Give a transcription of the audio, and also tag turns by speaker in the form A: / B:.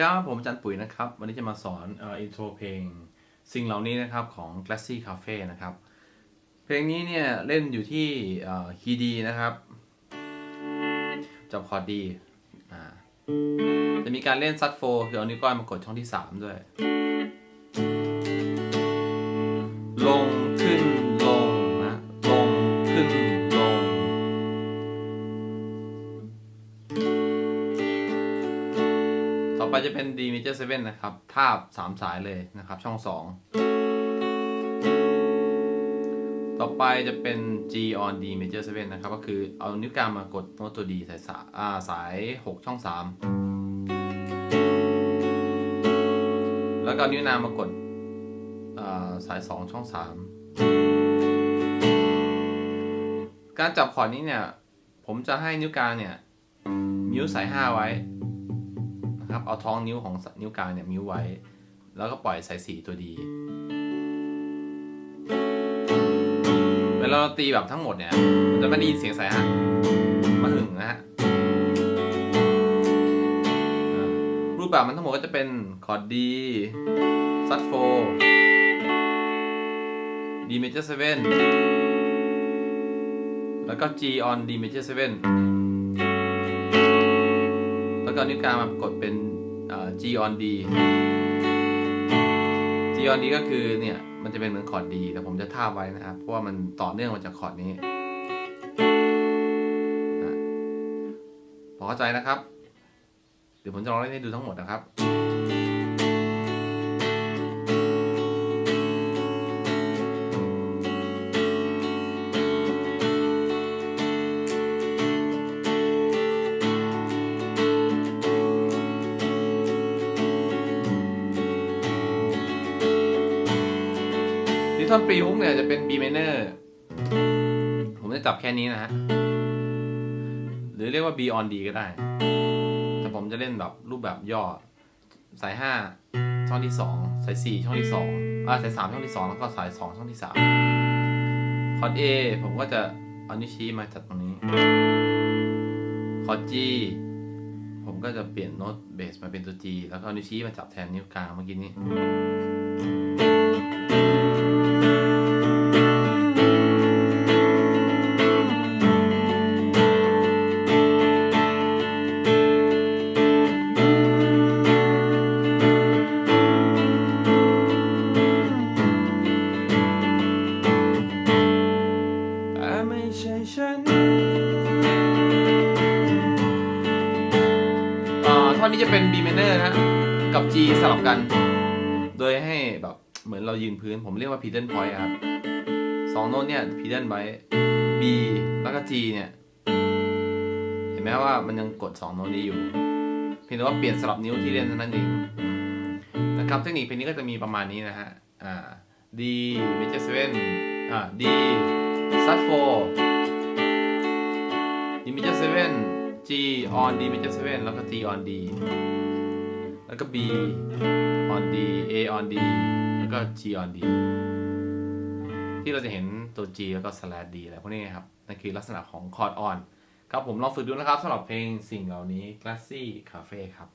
A: ครับ ผมอาจันปุ๋ยนะครับ วันนี้จะมาสอนอ,อินโทรเพลงสิ่งเหล่านี้นะครับของ Glassy Cafe นะครับ เพลงนี้เนี่ย เล่นอยู่ที่คีย์ดีนะครับ จับคอร์ดดีจะมีการเล่นซัดโฟคือเอานิ้วก้อยมากดช่องที่ 3 ด้วย อไปจะเป็น D major 7นะครับ ทาบ3สายเลยนะครับ ช่อง2ต่อไปจะเป็น G on D major 7นะครับ ก็คือเอานิ้วกลางมากดโน้ตตัว D สายสาาสาย 6 ช่อง 3 แล้วก็นิ้วนางมากดาสาย 2 ช่อง 3 การจับคอร์ดนี้เนี่ย ผมจะให้นิ้วกลางเนี่ยมิวสาย 5 ไว้ นะครับ เอาท้องนิ้วของนิ้วกลางเนี่ยมิ้วไว้ แล้วก็ปล่อยสายสี่ตัวดี เวลาเราตีแบบทั้งหมดเนี่ยมันจะไม่ได้ยินเสียงสายห้ามาหึงนะฮะรูปแบบมันทั้งหมดก็จะเป็นคอร์ดดีซัดโฟดีเมเจอร์เซเว่นแล้วก็ G on D major 7แล้ว ก็นิ้วกลางมากดเป็น G on D G on D ก็คือเนี่ยมันจะเป็นเหมือนคอร์ดดีแต่ผมจะท่าไว้นะครับ เพราะว่ามันต่อเนื่องมาจากคอร์ดนี้พอเข้าใจนะครับ เดี๋ยวผมจะลองเล่นให้ดูทั้งหมดนะครับ ทอนปรีฮุกเนี่ยจะเป็น B minor ผมจะจับแค่นี้นะฮะ หรือเรียกว่า B on D ก็ได้ แต่ผมจะเล่นแบบรูปแบบย่อ สาย 5 ช่องที่ 2 สาย 4 ช่องที่2อ่าสาย 3 ช่องที่ 2 แล้วก็สาย 2 ช่องที่ 3 คอร์ด A ผมก็จะเอานิ้วชี้มาจัดตรงนี้ คอร์ด G ผมก็จะเปลี่ยนโน้ตเบสมาเป็นตัว G แล้วก็เอานิ้วชี้มาจับแทนนิ้วกลางเมื่อกี้นี้ ท่อนนี้จะเป็น B minor นะกับ G สลับกัน โดยให้แบบเหมือนเรายืนพื้นผมเรียกว่า pedal point ครับสองโน้ตเนี่ย pedal ไว้ B แล้วก็ G เนี่ย เห็นไหมว่ามันยังกดสองโน้ตนี้อยู่ เพียงแต่ว่าเปลี่ยนสลับนิ้วที่เล่นเท่านั้นเองนะครับเทคนิคเพลงนี้ก็จะมีประมาณนี้นะฮะอ่า D major 7อ่า D sub 4 D major 7 G on D major 7 แล้วก็ G on D แล้วก็ B on D A on D แล้วก็ G on D ที่เราจะเห็นตัว G แล้วก็ slash D อะไรพวกนี้ครับ นั่นคือลักษณะของคอร์ดออนครับผมลองฝึกดูนะครับสำหรับเพลงสิ่งเหล่านี้ Classy Cafe ครับ